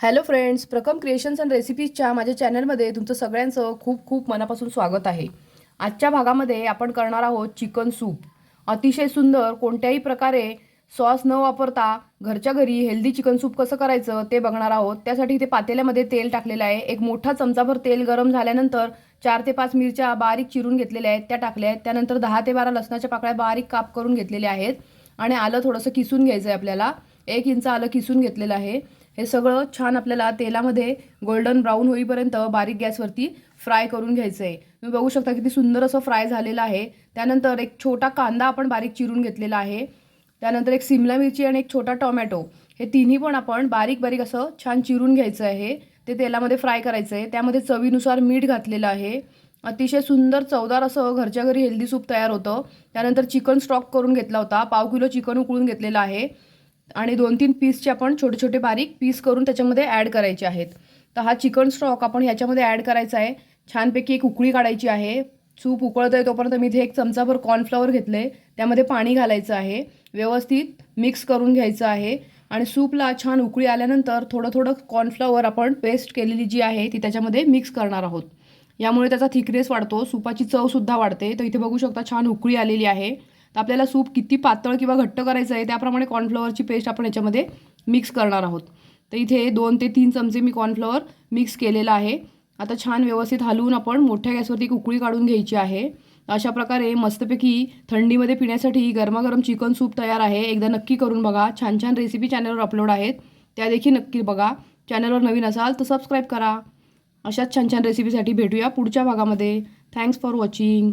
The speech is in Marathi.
Hello friends Prakam creations and रेसिपीजच्या माझ्या चॅनलमध्ये तुमचं सगळ्यांचं खूप खूप मनापासून स्वागत आहे. आजच्या भागामध्ये आपण करणार आहोत चिकन सूप अतिशय सुंदर कोणत्याही प्रकारे सॉस न वापरता घरच्या घरी हेल्दी चिकन सूप कसं करायचं ते बघणार आहोत. त्यासाठी इथे पातेल्यामध्ये तेल टाकलेलं आहे. एक मोठा चमचाभर तेल गरम झाल्यानंतर चार ते पाच मिरच्या बारीक चिरून घेतलेल्या आहेत. त्या टाकल्या आहेत. त्यानंतर दहा ते बारा लसणाच्या पाकळ्या बारीक काप करून घेतलेल्या आहेत. आणि आलं थोडंसं किसून घ्यायचं आहे आपल्याला. एक इंच आलं किसून घेतलेलं आहे. हे सगळं छान आपल्याला तेलामध्ये गोल्डन ब्राऊन होईपर्यंत बारीक गॅसवरती फ्राय करून घ्यायचं आहे तुम्ही बघू शकता किती सुंदर असं फ्राय झालेलं आहे. त्यानंतर एक छोटा कांदा आपण बारीक चिरून घेतलेला आहे. त्यानंतर एक सिमला मिरची आणि एक छोटा टोमॅटो. हे तिन्ही पण आपण बारीक बारीक असं छान चिरून घ्यायचं आहे ते तेलामध्ये फ्राय करायचं आहे त्यामध्ये चवीनुसार मीठ घातलेलं आहे. अतिशय सुंदर चवदार असं घरच्या घरी हेल्दी सूप तयार होतं. त्यानंतर चिकन स्टॉक करून घेतला होता. पाव किलो चिकन उकळून घेतलेलं आहे. आणि दोन तीन पीसचे आपण छोटे छोटे बारीक पीस करून त्याच्यामध्ये ॲड करायचे आहेत. तर हा चिकन स्टॉक आपण ह्याच्यामध्ये ॲड करायचा आहे. छानपैकी एक उकळी काढायची आहे. सूप उकळत आहे तोपर्यंत मी इथे एक चमचाभर कॉर्नफ्लॉवर घेतले. त्यामध्ये पाणी घालायचं आहे. व्यवस्थित मिक्स करून घ्यायचं आहे. आणि सूपला छान उकळी आल्यानंतर थोडं थोडं कॉर्नफ्लॉवर आपण पेस्ट केलेली जी आहे ती त्याच्यामध्ये मिक्स करणार आहोत. यामुळे त्याचा थिकनेस वाढतो. सुपाची चवसुद्धा वाढते. तर इथे बघू शकता छान उकळी आलेली आहे. तर आपल्याला सूप किती पातळ किंवा घट्ट करायचं आहे त्याप्रमाणे कॉर्नफ्लॉवरची पेस्ट आपण याच्यामध्ये मिक्स करणार आहोत. तर इथे दोन ते तीन चमचे मी कॉर्नफ्लॉवर मिक्स केलेलं आहे. आता छान व्यवस्थित हलवून आपण मोठ्या गॅसवरती कुकळी उकळी काढून घ्यायची आहे. अशा प्रकारे मस्तपैकी थंडीमध्ये पिण्यासाठी गरमागरम चिकन सूप तयार आहे. एकदा नक्की करून बघा. छान छान रेसिपी चॅनलवर अपलोड आहेत. त्या देखील नक्की बघा. चॅनलवर नवीन असाल तर सबस्क्राईब करा. अशाच छान छान रेसिपीसाठी भेटूया पुढच्या भागामध्ये. Thanks for watching